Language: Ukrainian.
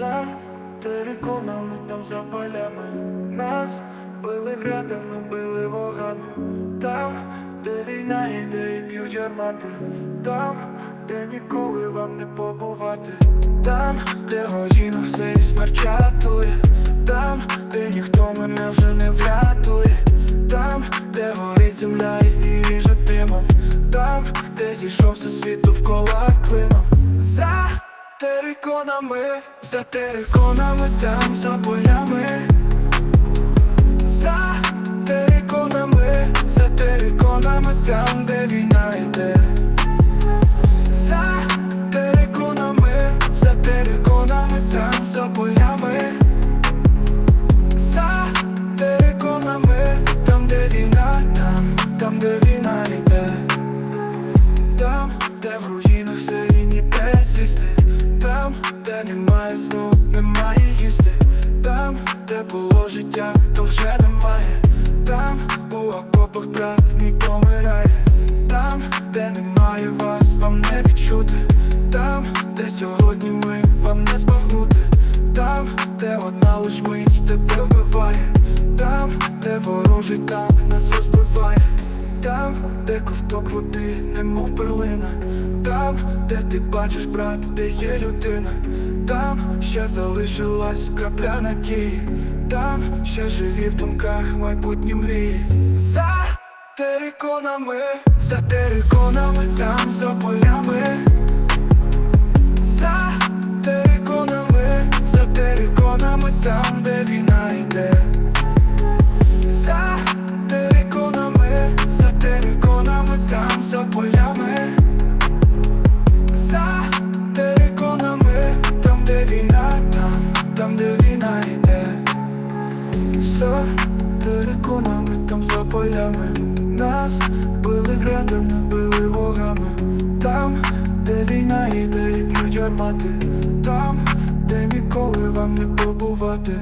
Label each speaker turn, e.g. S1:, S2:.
S1: За териконами там за полями Нас били градами, били вогами. Там, де війна іде і б'ють гармати. Там, де ніколи вам не побувати. Там, де годину все і смерть чатує Там, де ніхто мене вже не врятує. Там, де горить земля і ріже димом Там, де зійшовся світ довкола клином. За териконами, за териконами, там за полями. За териконами, за териконами, там, де війна і ніде сісти Там, де немає сну, немає їсти. Там, де було життя, то вже немає. Там, у окопах брат мій помирає. Там, де немає вас, вам не відчути. Там, де сьогодні ми вам не збагнути. Там, де одна лиш мить тебе вбиває. Там, де ворожий там, де ковток води, немов перлина. Там, де ти бачиш, брат, де є людина. Там ще залишилась крапля надії. Там ще живі в думках майбутні мрії. За териконами, за териконами, там за За териконами, там за полями. Нас били градами, били вогами. Там, де війна йде і б'ють армати Там, де ніколи вам не побувати